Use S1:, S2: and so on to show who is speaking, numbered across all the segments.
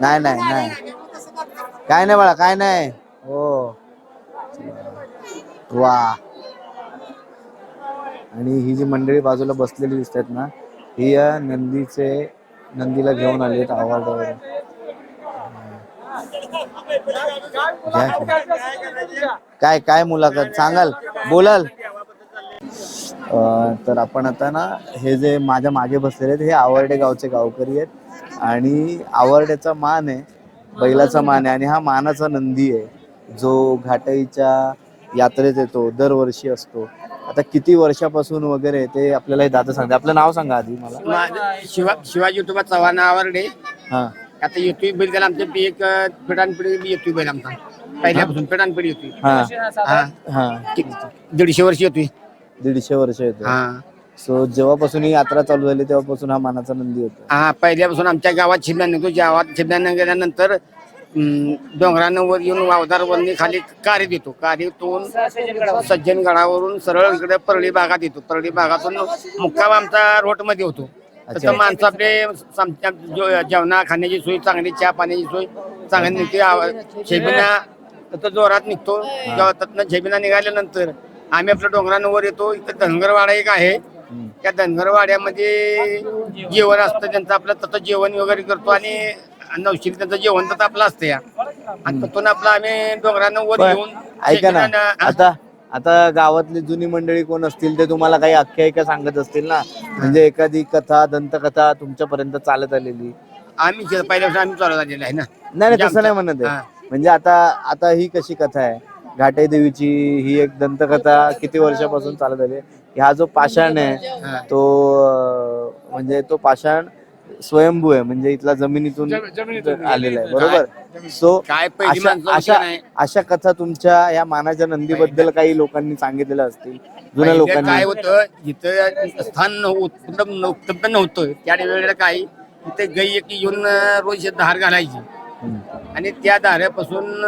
S1: नाही नाही नाही. काय नाही बाळा काय नाही. हो. वा. आणि ही जी मंडळी बाजूला बसलेली दिसत आहेत ना ही या नंदीचे नंदीला घेऊन आली आहेत अवॉर्ड वगैरे. काय काय मुलाखत? सांगाल? बोलाल? तर आपण आता ना हे जे माझ्या मागे बसलेले आहेत हे आवरडे गावचे गावकरी आहेत. आणि आवरड्याचा मान आहे बैलाचा मान आहे. आणि हा मानाचा नंदी आहे. जो घाटाईच्या यात्रेत येतो दरवर्षी असतो. आता किती वर्षापासून वगैरे ते आपल्याला हे दादा सांगते आपलं नाव सांगा आधी मला.
S2: माझं शिवा शिवाजी युट्यूबा चव्हाण आवरडे.
S1: हा.
S2: आता येतोय बैल त्याला आमच्या एक पिढानपिढी बी येतोय बैल आमचा. पहिल्यापासून पिढानपिढी येतोय
S1: हा.
S2: हा.
S1: हा.
S2: दीडशे वर्ष येतोय
S1: दीडशे वर्ष येतो
S2: हा.
S1: सो जेव्हापासून ही यात्रा चालू झाली तेव्हापासून हा मानाचा नंदी होतो
S2: हा पहिल्यापासून आमच्या गावात शिबना निघतो गावात शिबना गेल्यानंतर हम्म, डोंगरानं वर येऊन वावदार वरणी खाली कार्य देतो. कार्यतून सज्जन गडावरून सरळ इकडे परळी भागात येतो. परळी भागातून मुक्काम आमचा रोटमध्ये होतो.
S1: अच्छा.
S2: तसं माणसं आपले आमच्या जो- जेवणा खाण्याची सोय चांगली चहा पाण्याची सोय चांगली निघते. आव- शेबिना तसं जोरात निघतो. जेव्हा तिथनं शेबिना निघाल्यानंतर आम्ही आपल्या डोंगरानं वर येतो. इथं धनगरवाडा एक आहे. त्या धनगरवाड्यामध्ये जेवण असतं. त्यांचं आपलं तसं जेवण वगैरे करतो आणि नवशिरी त्यांचं जेवण तर आपलं असतं या. आणि तिथून आपलं आम्ही डोंगरानं वर
S1: पण
S2: येऊन
S1: ऐका ना. आता आता गावातली जुनी मंडळी कोण असतील ते तुम्हाला काही आख्यायिका सांगत असतील ना? म्हणजे एखादी कथा दंतकथा तुमच्यापर्यंत चालत आलेली.
S2: आम्ही जे- पहिल्यापासून आम्ही चालू झालेलं आहे ना.
S1: नाही नाही
S2: म्हणजे
S1: तसं नाही म्हणत
S2: हा.
S1: म्हणजे आता आता ही कशी कथा आहे? घाटे देवीची ही एक दंतकथा किती वर्षापासून चालत आली आहे? हा जो पाषाण आहे
S2: हा.
S1: तो म्हणजे तो पाषाण स्वयंभू आहे म्हणजे इथला जमिनीतून आलेला आहे बरोबर सो अशा अशा
S2: होती नाही.
S1: अशा कथा तुमच्या या मानाच्या नंदीबद्दल काही लोकांनी सांगितलेल्या असतील जुन्या लोकांनी
S2: काय होतं जिथं स्थान उपलब्ध उपलब्ध नव्हतं त्या वेळेला काय तिथे गाई एक येऊन रोज धार घालायची. आणि त्या धाऱ्यापासून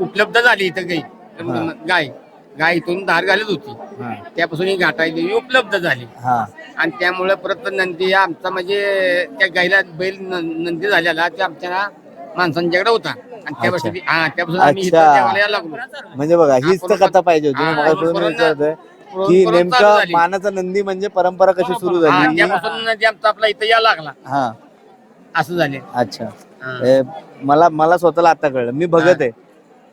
S2: उपलब्ध झाली इथं गाई.
S1: हा.
S2: गाय. गाय इथून धार घालत होती.
S1: हा.
S2: त्यापासून ही घाटायची उपलब्ध झाली.
S1: हा.
S2: आणि त्यामुळे परत नंदी हा आमचा म्हणजे त्या गायला बैल न- नंदी झालेला ते आमच्या माणसांच्याकडे होता. आणि त्यापासून हा त्यापासून आम्ही इथं
S1: अच्छा.
S2: देवाला यायला लागलो.
S1: म्हणजे बघा हीच तर
S2: आपण-
S1: कथा पाहिजे होती
S2: हा,
S1: विचारतोय की
S2: चालू
S1: नेमका
S2: झाली.
S1: मानाचा नंदी म्हणजे परंपरा कशी सुरू
S2: हा,
S1: झाली
S2: त्यापासून नदी आमचा आपला इथं यायला लागला.
S1: हा.
S2: असं झाले.
S1: अच्छा.
S2: हा.
S1: मला मला स्वतःला आता कळलं. मी बघत आहे.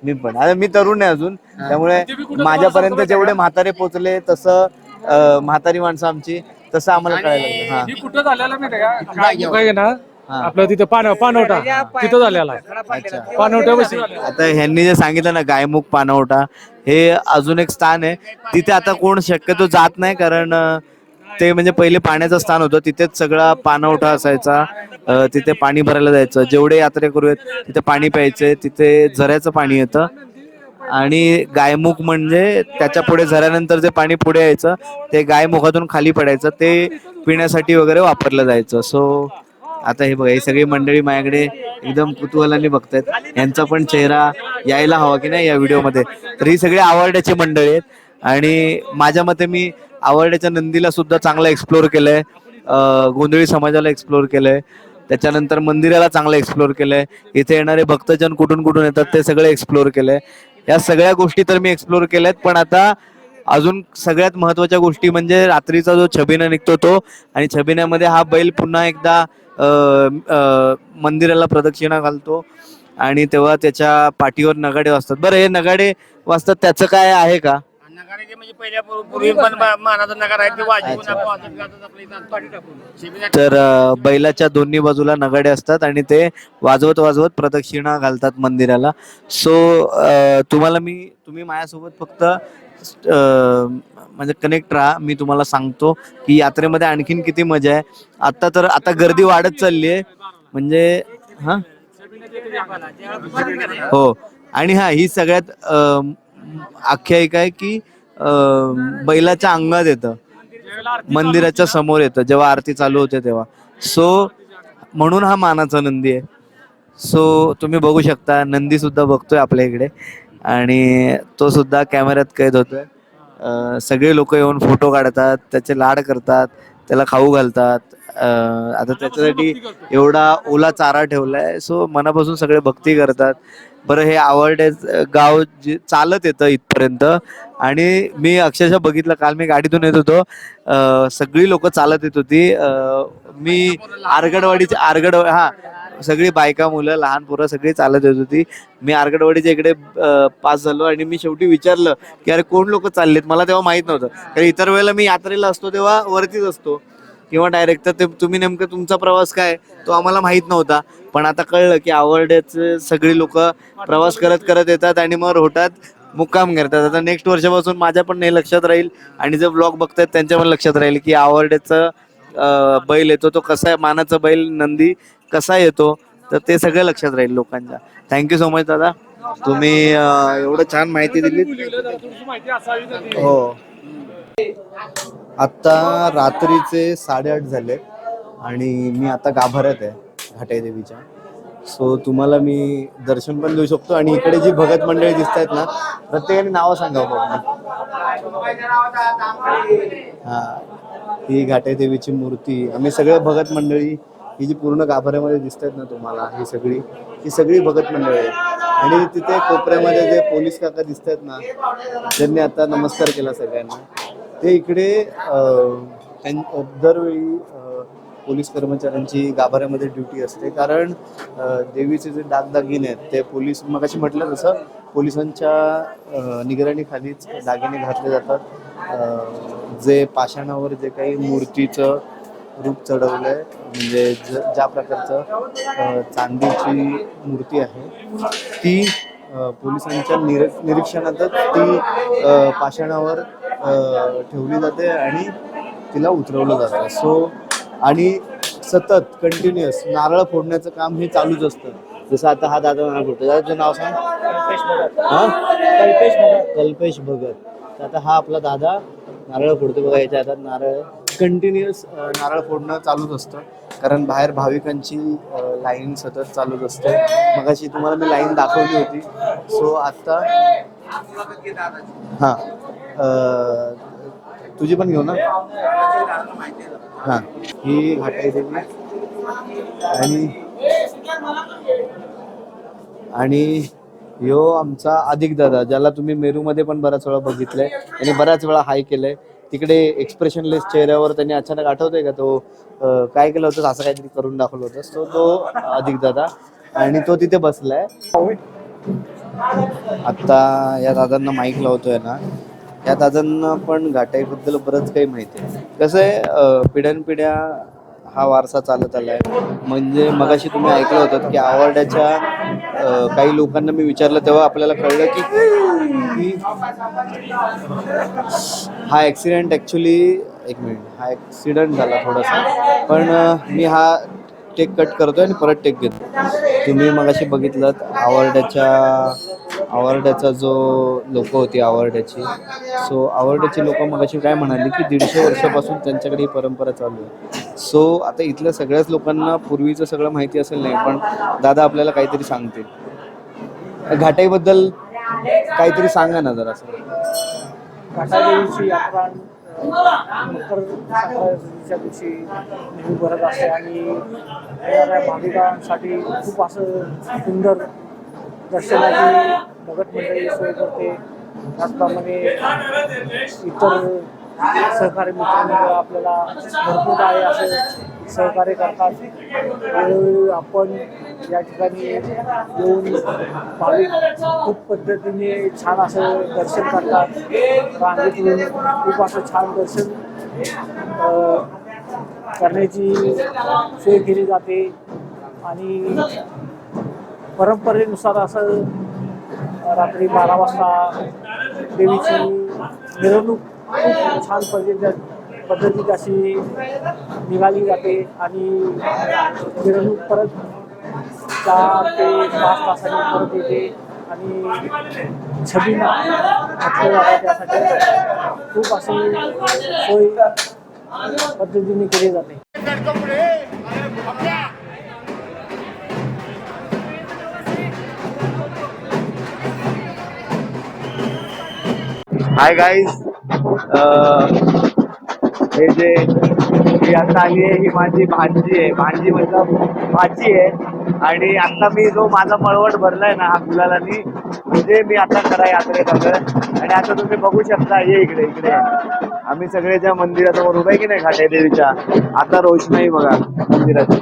S1: मी पण. आता मी तरुण आहे अजून. त्यामुळे माझ्यापर्यंत जेवढे म्हातारे पोचले तसं अं, म्हातारी माणसं आमची तसं आम्हाला कळायला लागलं. हा.
S3: ही कुठं झालेला माहिती का?
S2: नाही,
S3: गायमुख आहे ना
S1: हा.
S3: आपलं तिथं पान पानवटा तिथं झालेला. बशी झालेला.
S1: आता ह्यांनी जे सांगितलं ना गायमुख पानवटा हे अजून एक स्थान आहे. तिथे आता कोण शक्यतो जात नाही कारण अं, ते म्हणजे पहिले पाण्याचं स्थान होतं तिथेच सगळा पानवठा असायचा. तिथे पाणी भरायला जायचं. जेवढे यात्रेकरू आहेत तिथे पाणी प्यायचे तिथे झऱ्याचं पाणी येतं. आणि गायमुख म्हणजे त्याच्या पुढे झऱ्यानंतर जे पाणी पुढे यायचं ते गायमुखातून खाली पडायचं ते पिण्यासाठी वगैरे वापरलं जायचं. सो आता हे बघा ही सगळी मंडळी माझ्याकडे एकदम कुतूहलाने बघतायत. यांचा पण चेहरा यायला हवा की नाही या व्हिडिओमध्ये? तर ही सगळी आवडण्याची मंडळी आहेत. आणि माझ्या मते मी आवडण्याच्या नंदीला सुद्धा चांगलं एक्सप्लोर केलंय. गोंधळी समाजाला एक्सप्लोर केलंय. त्याच्यानंतर मंदिराला चांगलं एक्सप्लोर केलंय. इथे येणारे भक्तजन कुठून कुठून येतात ते सगळे एक्सप्लोर केलंय. या सगळ्या गोष्टी तर मी एक्सप्लोर केल्यात पण आता अजून सगळ्यात महत्त्वाच्या गोष्टी म्हणजे रात्रीचा जो छबिना निघतो तो आणि छबिन्यामध्ये हा बैल पुन्हा एकदा मंदिराला प्रदक्षिणा घालतो आणि तेव्हा त्याच्या पाठीवर नगाडे वाजतात. बरं हे नगाडे वाजतात त्याचं काय आहे का?
S2: म्हणजे पहिल्या पूर्वी पूर्वी पण मा- मानाचा नगार आहे ते वाजवून
S1: अच्छा.
S2: आपण वाजत गाजत आपलं इथं. पाठी टाकून. शिबिरात
S1: तर अं, बैलाच्या दोन्ही बाजूला नगाडे असतात आणि ते वाजवत वाजवत प्रदक्षिणा घालतात मंदिराला. सो तुम्हाला मी तुम्ही माझ्यासोबत फक्त अं, म्हणजे कनेक्ट राहा. मी तुम्हाला सांगतो की यात्रेमध्ये आणखीन किती मजा आहे. आता तर आता गर्दी वाढत चालली आहे म्हणजे हा? हो. आणि हा ही सगळ्यात अं, आख्यायिका आहे की बैलाच्या अंगात येतं. मंदिराच्या समोर येतं. जेव्हा आरती चालू होते तेव्हा. सो म्हणून हा मानाचा नंदी आहे. सो तुम्ही बघू शकता नंदी सुद्धा बघतोय आपल्या इकडे. आणि तो सुद्धा कॅमेऱ्यात कैद होतोय. सगळे लोक येऊन फोटो काढतात त्याचे लाड करतात त्याला खाऊ घालतात. आता त्याच्यासाठी एवढा ओला चारा ठेवलाय. सो मनापासून सगळे भक्ती करतात. बरं हे आवडे गाव जे चालत येतं इथपर्यंत. आणि मी अक्षरशः बघितलं काल मी गाडीतून येत होतो. अं, सगळी लोक चालत येत होती. अं, मी आरगडवाडीच्या आरगड हा सगळी बायका मुलं लहान पोरं सगळी चालत येत होती. मी आरगडवाडीच्या इकडे अं, पास झालो आणि मी शेवटी विचारलं की अरे कोण लोक चाललेत? मला तेव्हा माहीत नव्हतं. कारण इतर वेळेला मी यात्रेला असतो तेव्हा वरतीच असतो. किंवा डायरेक्ट तर ते तुम्ही नेमकं तुमचा प्रवास काय तो आम्हाला माहीत नव्हता. पण आता कळलं की आवडण्याचे सगळी लोक प्रवास करत करत येतात आणि मग रोहटात मुक्काम करतात. आता नेक्स्ट वर्षापासून माझ्या पण हे लक्षात राहील आणि जे ब्लॉग बघतात त्यांच्या पण लक्षात राहील की आवडण्याचं अं, बैल येतो तो कसा आहे मानाचा बैल नंदी कसा येतो तर ते सगळं लक्षात राहील लोकांच्या. थँक्यू सो मच दादा. तुम्ही एवढं छान माहिती दिली हो. आत्ता रात्रीचे साडेआठ झाले आणि मी आता गाभाऱ्यात आहे घाटे देवीच्या सो तुम्हाला मी दर्शन पण देऊ शकतो आणि इकडे जी भगत मंडळी दिसत आहेत ना प्रत्येकाने नावं सांगा हा ही घाटे देवीची मूर्ती आम्ही सगळे भगत मंडळी ही जी पूर्ण गाभाऱ्यामध्ये दिसत आहेत ना तुम्हाला ही सगळी ही सगळी भगत मंडळी आहे आणि तिथे कोपऱ्यामध्ये जे पोलीस काका दिसत आहेत ना त्यांनी आता नमस्कार केला सगळ्यांना. ते इकडे त्यां- दरवेळी पोलीस कर्मचाऱ्यांची गाभाऱ्यामध्ये ड्युटी असते. कारण देवीचे जे दागदागिने आहेत ते पोलीस मग अशी म्हटलं तसं पोलिसांच्या निगराणीखालीच दागिने घातले जातात. जे पाषाणावर जे काही मूर्तीचं रूप चढवलं आहे म्हणजे ज- ज्या प्रकारचं चांदीची मूर्ती आहे ती पोलिसांच्या निर निरीक्षणातच ती पाषाणावर ठेवली जाते आणि तिला उतरवलं जातं. सो आणि सतत कंटिन्युअस नारळ फोडण्याचं काम हे चालूच असतं. जसं आता हा दादा नारळ फोडतो दादाचं नाव सांग. हा?
S3: कल्पेश
S1: कल्पेश भगत. तर आता हा आपला दादा नारळ फोडतो बघा याच्या हातात नारळ. कंटिन्युअस नारळ फोडणं चालूच असतं. कारण बाहेर भाविकांची लाईन सतत चालूच असते. मग अशी तुम्हाला मी लाईन दाखवली होती. सो आता हां. अं, तुझी पण घेऊ ना? हां ही. घाटाई देवी आणि आणि ह्यो आमचा अधिक दादा ज्याला तुम्ही मेरूमध्ये पण बऱ्याच वेळा बघितलंय. त्यांनी बऱ्याच वेळा हाय केलंय. तिकडे एक्सप्रेशनलेस चेहऱ्यावर त्यांनी अचानक आठवतंय का तो काय केलं होतं? असं काहीतरी करून दाखवलं होतं. सो तो अधिक दादा आणि तो तिथे बसलाय. आता या दादांना माईक लावतोय ना. या दादांना पण घाटाईबद्दल बरंच काही माहिती आहे. कसं आहे पिढ्यानपिढ्या हा वारसा चालत आलाय. म्हणजे मगाशी तुम्ही ऐकलं होतं की आवड्याच्या काही लोकांना मी विचारलं तेव्हा आपल्याला कळलं की हा ॲक्सिडेंट ॲक्च्युली एक मिनिट हा ॲक्सिडंट झाला थोडासा. पण मी हा टेक कट करतो आणि परत टेक घेतो तुम्ही मगाशी बघितलं आवर्ड्याच्या आवर्ड्याचा जो लोक होती आवर्ड्याची. सो आवर्ड्याची लोक मगाशी काय म्हणाली की दीडशे वर्षापासून त्यांच्याकडे ही परंपरा चालू आहे. सो आता इथल्या सगळ्याच लोकांना पूर्वीचं सगळं माहिती असेल नाही पण दादा आपल्याला काहीतरी सांगतील. घाटाईबद्दल काहीतरी सांगा ना जरा
S4: काटादेवीची दिवशी नेहमी भरत असते आणि येणाऱ्या भाविकांसाठी खूप असं सुंदर दर्शनाची भगत मंडळी सोय करते त्याचप्रमाणे इतर सहकारी मित्रांमुळे आपल्याला भरपूर आहे असं सहकार्य करतात. वेळोवेळी आपण या ठिकाणी येऊन भाविक खूप पद्धतीने छान असं दर्शन करतात. रांगेतून खूप असं छान दर्शन करण्याची सोय केली जाते. आणि परंपरेनुसार असं रात्री बारा वाजता देवीची मिरवणूक खूप छान पद्धती पद्धतीत अशी निघाली जाते आणि मिरवणूक परत चार ते पाच तासांनी परत येते आणि छबीना म्हटलं त्यासाठी. खूप अशी सोय पद्धतीने केली जाते.
S1: हाय गाईज हे जे ही आता आली आहे ही माझी भांजी आहे. भांजी मतलब भाजी आहे. आणि आता मी जो माझा मळवट भरलाय ना हा गुलालानी म्हणजे मी आता खरा यात्रेत आलोय आणि आता तुम्ही बघू शकता ये इकडे इकडे. आम्ही सगळे ज्या मंदिरासमोर उभे की नाही घाटे देवीच्या आता रोषणाई बघा मंदिरात.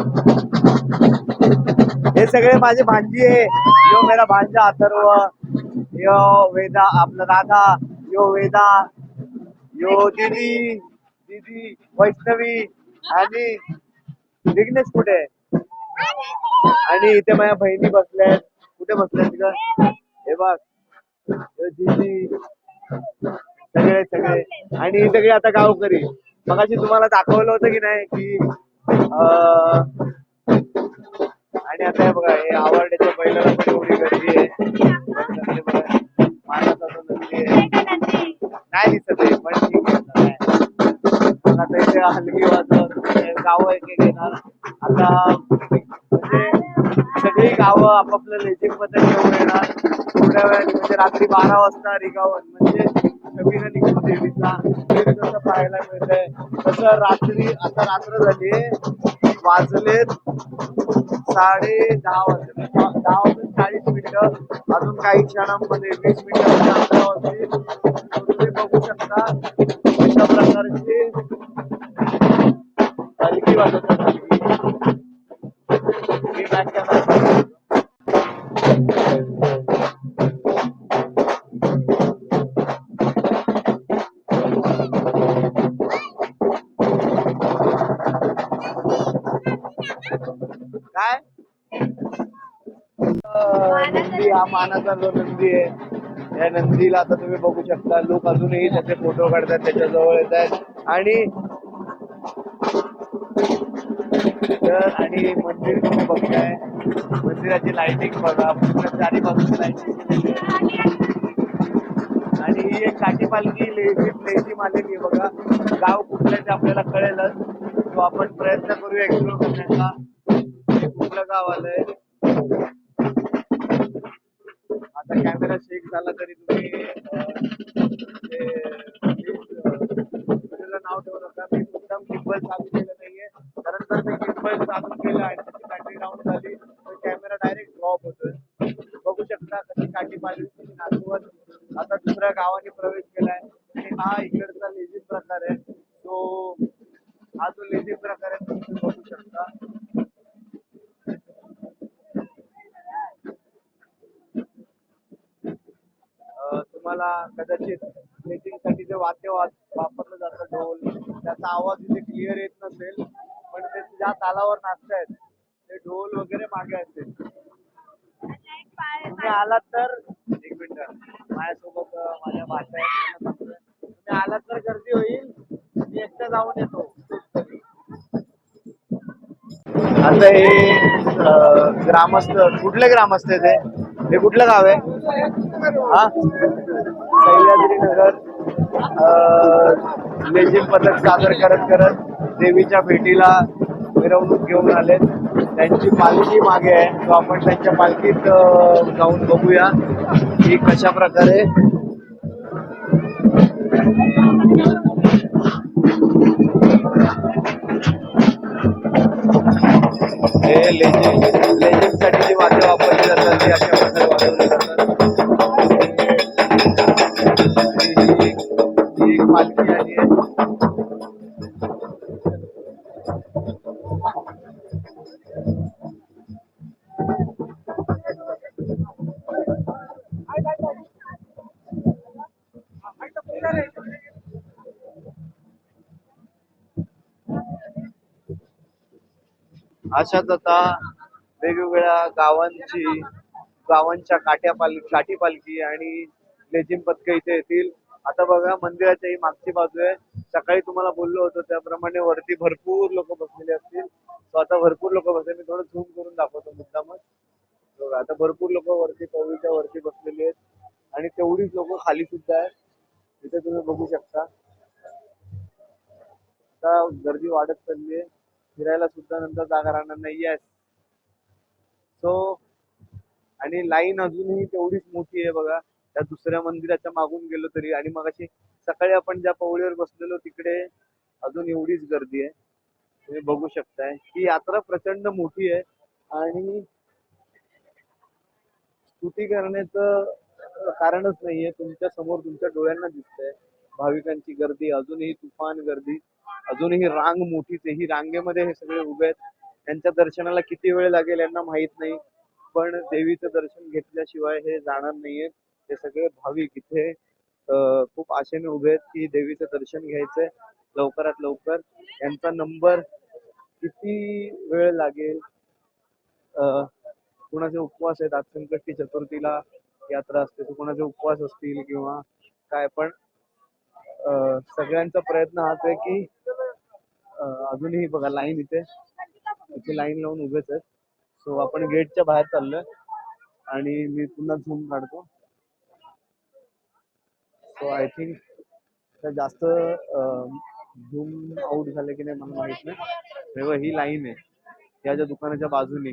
S1: हे सगळे माझे भांजी आहे. यो मेरा भांजा अथर्व यो वेदा आपला राधा यो वेदा यो दीदी दीदी वैष्णवी आणि विघ्नेश कुठे? आहे? आणि इथे माझ्या बहिणी बसल्यात कुठे बसल्यात ग हे बघ. दीदी. सगळे सगळे. आणि सगळे आता गावकरी. मगाशी तुम्हाला दाखवलं होतं की नाही की आणि आता हे बघा हे आवडण्याच्या गाव एक एक येणार. आता म्हणजे सगळी गावं आपापल्या लेझिममध्ये घेऊन येणार थोड्या वेळाने म्हणजे रात्री बारा वाजता रिगावन म्हणजे छबिना निघतो देवीचा जसं पाहायला मिळतंय. तसं रात्री आता रात्र झाली वाजलेत साडे दहा वाजले. दहा वाजून चाळीस मिनिटं. अजून काही क्षणांमध्ये वीस मिनिटांच्या अंतरावरती तुम्ही बघू शकता. अशा प्रकारची काय? नंदी हा मानाचा जो नंदी आहे या नंदीला आता तुम्ही बघू शकता लोक अजूनही त्याचे फोटो काढतात त्याच्याजवळ येत आहेत. आणि तर आणि मंदिर तुम्ही बघताय मंदिराची लाइटिंग बघा पूर्ण चारी बाजूची लाइटिंग आणि ही एक काठी पालखी लेझी मालेली बघा गाव कुठलं ते आपल्याला कळेलच तो आपण प्रयत्न करू एक्सप्लोर करण्याचा कुठलं गाव आलंय आता कॅमेरा शेक झाला तरी तुम्ही नाव ठेवू नका मी मुद्दाम गिम्बल जर मी चालू आणि त्याची बॅटरी डाऊन झाली तर कॅमेरा डायरेक्ट ड्रॉप होतोय. बघू शकता कशी काठी पाहिजे कशी आता दुसऱ्या गावाने प्रवेश केलाय. आणि हा इकडचा लेझी प्रकार आहे. तो हा जो लेझिम प्रकार आहे तो तुम्ही बघू शकता. तुम्हाला कदाचित लेझिमसाठी जे वाद्य वापरलं जातं ढोल त्याचा आवाज इथे क्लिअर येत नसेल. ज्या तालावर नाचतायत ते ढोल वगैरे मागे असेल तुम्ही आलात तर एक मिनिट. माझ्यासोबत माझ्या भाषा तुम्ही आलात तर गर्दी होईल. मी एकटा जाऊन येतो. आता हे ग्रामस्थ कुठले ग्रामस्थ आहे ते हे कुठलं गाव आहे? हा? सह्याद्री नगर. अं, लेझिम पथक सादर करत करत देवीच्या भेटीला मिरवणूक घेऊन आले त्यांची पालखी मागे आहे. तो आपण त्यांच्या पालखीत जाऊन बघूया की कशा प्रकारे हे लेझिम लेझिम अशाच आता वेगवेगळ्या गावांची गावांच्या काठ्या पाल काठी पालखी आणि लेझिम पथक इथे येतील. आता बघा मंदिराच्या ही मागची बाजू आहे. सकाळी तुम्हाला बोललो होतो त्याप्रमाणे वरती भरपूर लोक बसलेले असतील. सो आता भरपूर लोक बसले. मी थोडं झूम करून दाखवतो मुद्दामच. बघा आता भरपूर लोक वरती पवळीच्या वरती बसलेली आहेत. आणि तेवढीच लोक खाली सुद्धा आहेत. इथे तुम्ही बघू शकता. आता गर्दी वाढत चालली आहे. फिरायला सुद्धा नंतर जागा राहणार नाही आहे सो आणि लाईन अजूनही तेवढीच मोठी आहे बघा. त्या दुसऱ्या मंदिराच्या मागून गेलो तरी. आणि मग अशी सकाळी आपण ज्या पवळीवर बसलेलो तिकडे अजून एवढीच गर्दी आहे. तुम्ही बघू शकताय. ही यात्रा प्रचंड मोठी आहे. आणि स्तुती करण्याचं कारणच नाहीये. तुमच्यासमोर तुमच्या डोळ्यांना दिसतंय. भाविकांची गर्दी अजूनही तुफान गर्दी. अजूनही रांग मोठीच आहे. ही रांगेमध्ये हे सगळे उभे आहेत. त्यांच्या दर्शनाला किती वेळ लागेल यांना माहीत नाही. पण देवीचं दर्शन घेतल्याशिवाय हे जाणार नाहीये. हे सगळे भाविक इथे खूप आशेने उभे आहेत की देवीचं दर्शन घ्यायचंय लवकरात लवकर. यांचा नंबर किती वेळ लागेल? अं, कुणाचे उपवास आहेत? आज संकष्टी चतुर्थीला यात्रा असते तर कुणाचे उपवास असतील किंवा काय? पण सगळ्यांचा प्रयत्न हाच आहे की अजूनही बघा लाईन इथे. इथे लाईन लावून उभेच आहेत. सो आपण गेटच्या बाहेर चाललोय. आणि मी पुन्हा झूम काढतो. सो आय थिंक जास्त झूम आउट झाले की नाही मला माहीत नाही. तेव्हा ही लाईन आहे. या ज्या दुकानाच्या बाजूने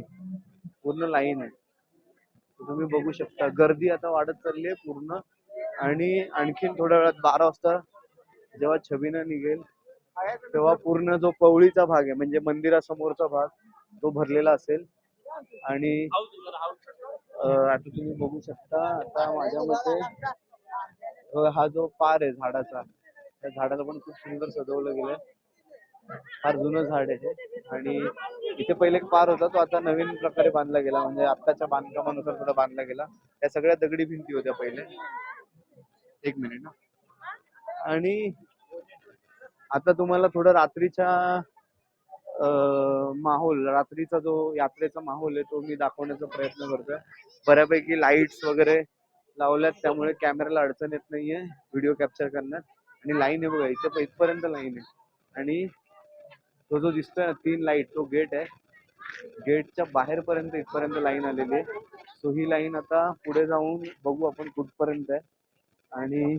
S1: पूर्ण लाईन आहे. तुम्ही बघू शकता. गर्दी आता वाढत चालली आहे पूर्ण. आणि आणखीन थोड्या वेळात बारा वाजता जेव्हा छबीनं निघेल तेव्हा पूर्ण जो पवळीचा भाग आहे म्हणजे मंदिरासमोरचा भाग तो भरलेला असेल. आणि आता तुम्ही बघू शकता आता माझ्या मते हा जो पार आहे झाडाचा त्या झाडाला पण खूप सुंदर सजवलं गेलंय. फार जुनं झाड आहे आणि इथे पहिले एक पार होता तो आता नवीन प्रकारे बांधला गेला म्हणजे आत्ताच्या बांधकामानुसार थोडा बांधला गेला. त्या सगळ्या दगडी भिंती होत्या पहिले. एक मिनिट ना आणि आता तुम्हाला थोडं रात्रीच्या माहोल रात्रीचा जो यात्रेचा माहोल आहे तो मी दाखवण्याचा प्रयत्न करतोय. बऱ्यापैकी लाईट्स वगैरे लावल्यात त्यामुळे कॅमेराला अडचण येत नाहीये व्हिडिओ कॅप्चर करण्यात. आणि लाईन आहे बघा इथे इथपर्यंत लाईन आहे. आणि तो जो दिसतोय ना तीन लाइट तो गेट आहे. गेटच्या बाहेर पर्यंत इथपर्यंत लाईन आलेली आहे. सो ही लाईन आता पुढे जाऊन बघू आपण कुठपर्यंत आहे. आणि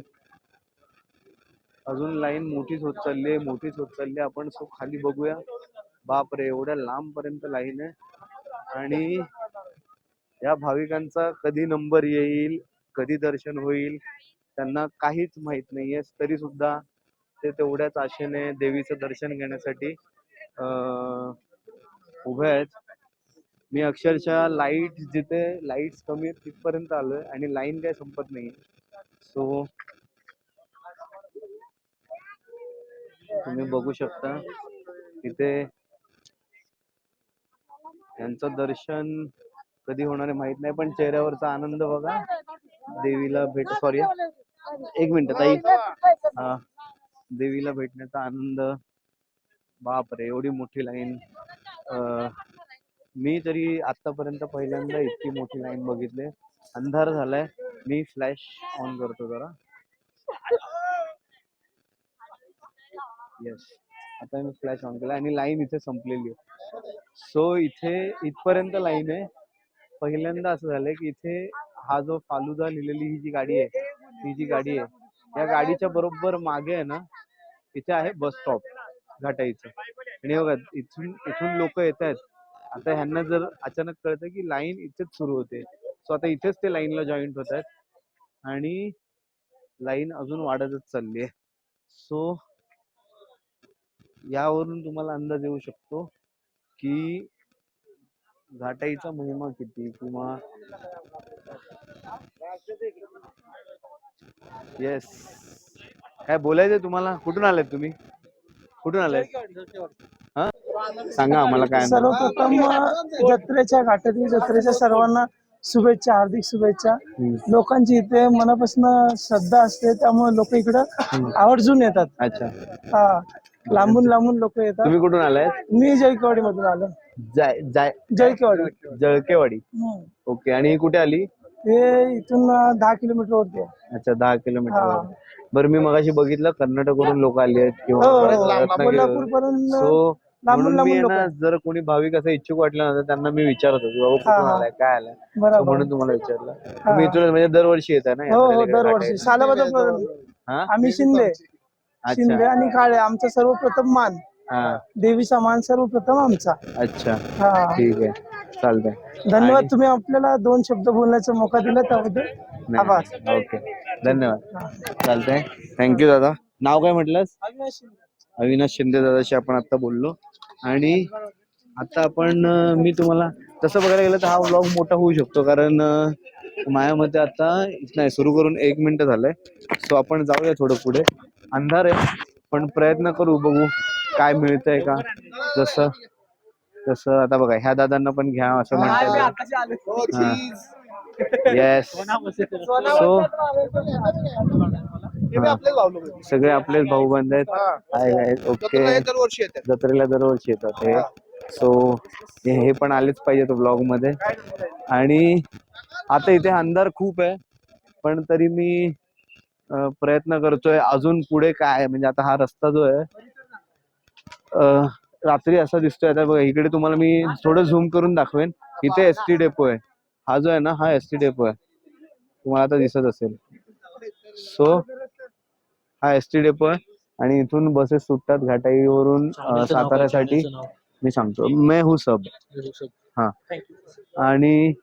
S1: अजून लाईन मोठीच होत चालली आहे मोठीच होत चालली आहे. आपण सो खाली बघूया. बापरे एवढ्या लांब पर्यंत लाईन आहे. आणि या भाविकांचा कधी नंबर येईल कधी दर्शन होईल त्यांना काहीच माहीत नाहीये. तरी सुद्धा ते तेवढ्याच आशेने देवीचं दर्शन घेण्यासाठी उभे आहेत. मी अक्षरशः लाइट जिथे लाईट्स कमी आहेत तिथपर्यंत आलोय. आणि लाईन काय संपत नाही सो तुम्ही बघू शकता इथे यांचं दर्शन कधी होणार आहे माहीत नाही पण चेहऱ्यावरचा आनंद बघा. देवीला भेट सॉरी एक मिनिट ताई. हा देवीला भेटण्याचा आनंद. बापरे एवढी मोठी लाईन मी तरी आतापर्यंत पहिल्यांदा इतकी मोठी लाईन बघितली. अंधार झालाय. मी फ्लॅश ऑन करतो जरा. येस आता मी फ्लॅश ऑन केला आणि लाईन इथे संपलेली आहे. सो इथे इथपर्यंत लाईन आहे. पहिल्यांदा असं झालंय की इथे हा जो फालुदा लिहिलेली ही जी गाडी आहे ही जी गाडी आहे या गाडीच्या बरोबर मागे आहे ना इथे आहे बस स्टॉप घाटाईचं. आणि बघा इथून इथून लोक येत आहेत. आता ह्यांना जर अचानक कळतं की लाईन इथेच सुरू होते. सो आता इथेच ते लाईनला जॉईंट होत आहेत. आणि लाईन अजून वाढतच चालली आहे. सो यावरून तुम्हाला अंदाज येऊ शकतो की घाटाईचा महिमा किती किंवा येस काय बोलायचंय तुम्हाला? कुठून आलात तुम्ही? कुठून आलाय हा? सांगा आम्हाला काय.
S5: सर्वप्रथम जत्रेच्या घाटातील जत्रेच्या सर्वांना शुभेच्छा हार्दिक शुभेच्छा. लोकांची इथे मनापासून श्रद्धा असते त्यामुळे लोक इकडं आवर्जून येतात.
S1: अच्छा.
S5: हा. लांबून लांबून लोक येतात.
S1: तुम्ही कुठून आलाय?
S5: मी जयकवाडी मधून आलो.
S1: जाय जाय.
S5: जयकवाडी.
S1: जळकेवाडी.
S5: हम्म.
S1: ओके आणि ही कुठे आली?
S5: हे इथून अं, दहा किलोमीटर वरती आहे.
S1: अच्छा दहा किलोमीटर
S5: हा.
S1: बरं मी मगाशी बघितलं कर्नाटकवरून लोक आली आहेत
S5: हो, हो.
S1: किंवा
S5: पर्यंत
S1: सो
S5: लांबून
S1: म्हणून मी
S5: लांबून
S1: आहे
S5: लोक
S1: ना जर कोणी भाविक असं इच्छुक वाटलं ना तर त्यांना मी विचारत होतो बाबा
S5: हा,
S1: कुठून
S5: हा.
S1: आलाय? काय आलाय? So
S5: बरोबर.
S1: म्हणून तुम्हाला विचारलं. तुम्ही इथून म्हणजे दरवर्षी येत ना
S5: हो हो
S1: यात्रेला इकडे
S5: दरवर्षी.
S1: हा?
S5: आम्ही शिंदे. शिंदे आणि काळे आमचा सर्वप्रथम मान. देवीचा मान सर्वप्रथम आमचा.
S1: अच्छा.
S5: हा.
S1: ठीक आहे. चालतंय.
S5: धन्यवाद तुम्ही आपल्याला दोन शब्द बोलण्याचा मौका दिला त्याबद्दल. आभार.
S1: ओके. धन्यवाद. चालतंय. थँक्यू दादा. नाव काय म्हटलंस? अविनाश शिंदे. दादाशी आपण आता बोललो. आणि आता आपण मी तुम्हाला तसं बघायला गेलं तर हा व्लॉग मोठा होऊ शकतो. कारण माझ्या मते आता नाही सुरू करून एक मिनिट झालंय. सो आपण जाऊया थोडं पुढे. अंधार आहे. पण प्रयत्न करू बघू काय मिळतंय का? जसं तसं आता बघा ह्या दादांना पण घ्या असं म्हणतात. येस सो सगळे आपलेच भाऊ बंद आहेत. Hi okay. जत्रेला दरवर्षी येतात. हे. सो हे पण आलेच पाहिजेत ब्लॉगमध्ये. आणि आता इथे अंधार खूप आहे. पण तरी मी प्रयत्न करतोय. अजून पुढे काय? आहे म्हणजे आता हा रस्ता जो आहे रात्री असा दिसतोय. आता बघा इकडे तुम्हाला मी थोडं झूम करून दाखवेन. इथे एस टी डेपो आहे. हा जो आहे ना हा एस टी डेपो आहे. तुम्हाला आता दिसत असेल. सो हा एस टी डेपो आहे. आणि इथून बसेस सुटतात घाटाईवरून साताऱ्यासाठी. मी सांगतो. मैं हूँ सब. हा. आणि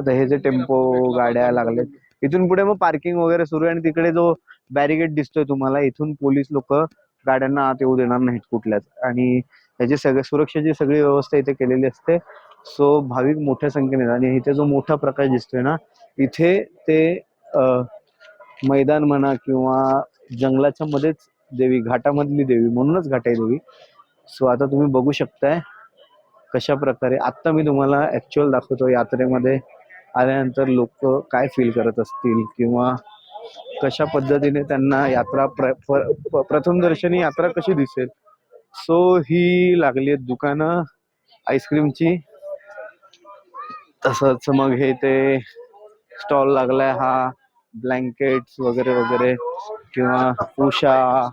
S1: आता हे जे टेम्पो गाड्या लागलेत इथून पुढे मग पार्किंग वगैरे सुरू आहे आणि तिकडे जो बॅरिगेड दिसतोय तुम्हाला इथून पोलीस लोक गाड्यांना आत येऊ देणार नाहीत कुठल्याच. आणि त्याची सगळ्या सुरक्षेची सगळी व्यवस्था इथे केलेली असते सो भाविक मोठ्या संख्येने. आणि इथे जो मोठा प्रकाश दिसतोय ना इथे ते मैदान म्हणा किंवा जंगलाच्या मध्येच देवी घाटामधली देवी म्हणूनच घाटाई देवी. सो आता तुम्ही बघू शकताय कशा प्रकारे आत्ता मी तुम्हाला ऍक्च्युअल दाखवतो यात्रेमध्ये. आल्यानंतर लोक काय फील करत असतील किंवा कशा पद्धतीने त्यांना यात्रा प्र, प्र- प्रथम दर्शनी यात्रा कशी दिसेल? सो ही लागली आहेत दुकानं आईस्क्रीमची तसंच मग हे ते स्टॉल लागलाय हा ब्लँकेट्स वगैरे वगैरे किंवा उषा.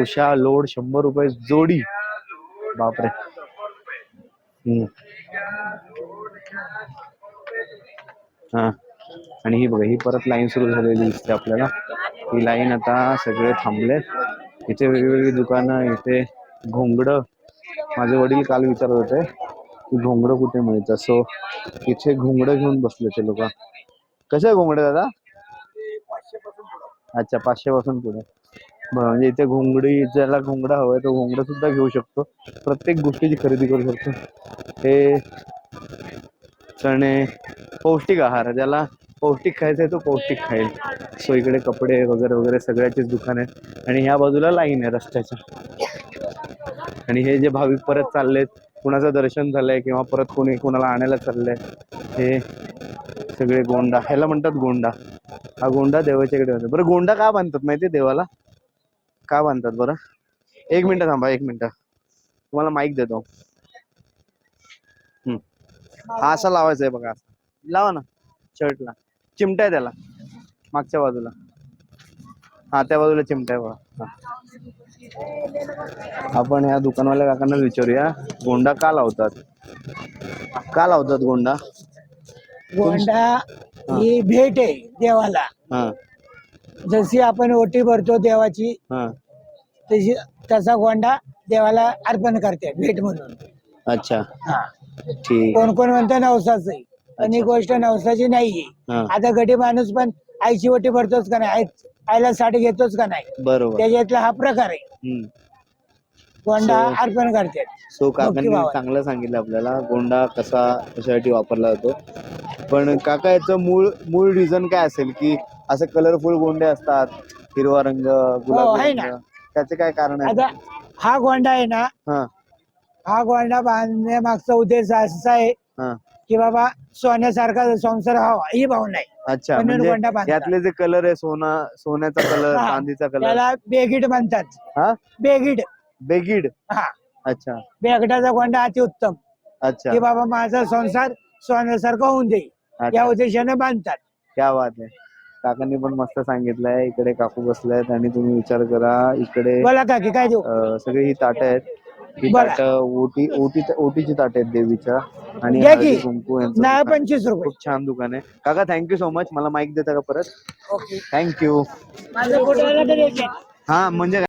S1: उषा लोड शंभर रुपये जोडी. बापरे. हा. आणि ही बघा ही परत लाईन सुरू झालेली दिसते आपल्याला. ही लाईन आता सगळे थांबलेत इथे वेगवेगळी दुकानं इथे घोंगड. माझे वडील काल विचारत होते की घोंगड कुठे मिळतं? सो इथे घोंगड घेऊन बसले ते लोक. कसं आहे घोंगड दादा? अच्छा पाचशे पासून पुढे. म्हणजे इथे घोंगडी ज्याला घोंगडा हवाय तो घोंगडा सुद्धा घेऊ शकतो. प्रत्येक गोष्टीची खरेदी करू शकतो. हे चणे पौष्टिक आहार ज्याला पौष्टिक खायचं आहे तो पौष्टिक खाईल. सो इकडे कपडे वगैरे वगैरे सगळ्याचीच दुकान आहे आणि ह्या बाजूला लाईन आहे रस्त्याच्या. आणि हे जे भाविक परत चाललेत कुणाचं दर्शन झालंय किंवा परत कोणी कुणाला आणायला चाललंय हे सगळे गोंडा ह्याला म्हणतात गोंडा. हा गोंडा देवाच्या इकडे बरं गोंडा का बांधतात माहितीये देवाला? का बांधतात बरं? एक मिनिट थांबा एक मिनिट. तुम्हाला माईक देतो. हा असा लावायचा आहे बघा. लावा ना शर्टला चिमटा आहे त्याला मागच्या बाजूला. हा त्या बाजूला चिमटा आहे बघा. आपण या दुकानवाल्या काकांना विचारूया गोंडा का लावतात? का लावतात गोंडा?
S6: गोंडा ही. भेट आहे देवाला.
S1: हा.
S6: जशी आपण ओटी भरतो देवाची
S1: हा.
S6: तशी तसा गोंडा देवाला अर्पण करते भेट म्हणून.
S1: अच्छा.
S6: हा.
S1: ठीक.
S6: कोण कोण म्हणतं नवसाच आहे. पण ही गोष्ट नवसाची नाहीये.
S1: हा.
S6: आता गडी माणूस पण आईची ओटी भरतोच का नाही? आई- आईला साडी घेतोच का नाही?
S1: बरोबर.
S6: त्याच्यातला हा प्रकार आहे.
S1: हम्म.
S6: गोंडा
S1: So-
S6: अर्पण करते.
S1: सो काकांनी
S6: भावाला.
S1: चांगलं सांगितलं आपल्याला. गोंडा कसा कशासाठी वापरला जातो? पण काका याचं मूळ मूळ रिझन काय असेल की असे कलरफुल गोंडे असतात. हिरवा रंग
S6: हो,
S1: गुलाबी
S6: आहे
S1: रंग.
S6: ना.
S1: त्याचे काय कारण आहे
S6: आता हा गोंडा आहे ना
S1: हा.
S6: हा गोंडा बांधण्यामागचा उद्देश असा आहे
S1: हा.
S6: की बाबा सोन्यासारखा संसार व्हावा ही भावना आहे
S1: अच्छा म्हणजे. यातले जे कलर आहे सोना सोन्याचा कलर
S6: हा.
S1: चांदीचा कलर
S6: त्याला बेगीड म्हणतात.
S1: हा?
S6: बेगीड.
S1: बेगीड?
S6: हा.
S1: अच्छा.
S6: बेगडाचा गोंडा अति उत्तम
S1: अच्छा.
S6: की बाबा माझा संसार सोन्यासारखा होऊन जाईल. या
S1: अच्छा.
S6: उद्देशाने बांधतात.
S1: क्या बात आहे. काकांनी पण मस्त सांगितलंय इकडे काकू बसल्यात आणि तुम्ही विचार करा इकडे
S6: बोला काकी काय देऊ?
S1: अं, सगळी ही ताटं आहेत. ही. ताटं ओटी ओटी ओटीची ताटं आहेत देवीच्या. आणि
S6: घ्या
S1: हळदी
S6: की.
S1: कुंकू यांचं
S6: नाही
S1: दुकान.
S6: पंचवीस रुपये.
S1: खूप छान दुकान आहे. काका थँक्यू सो मच मला माईक देता का परत? थँक्यू
S6: माझं
S1: हा म्हणजे?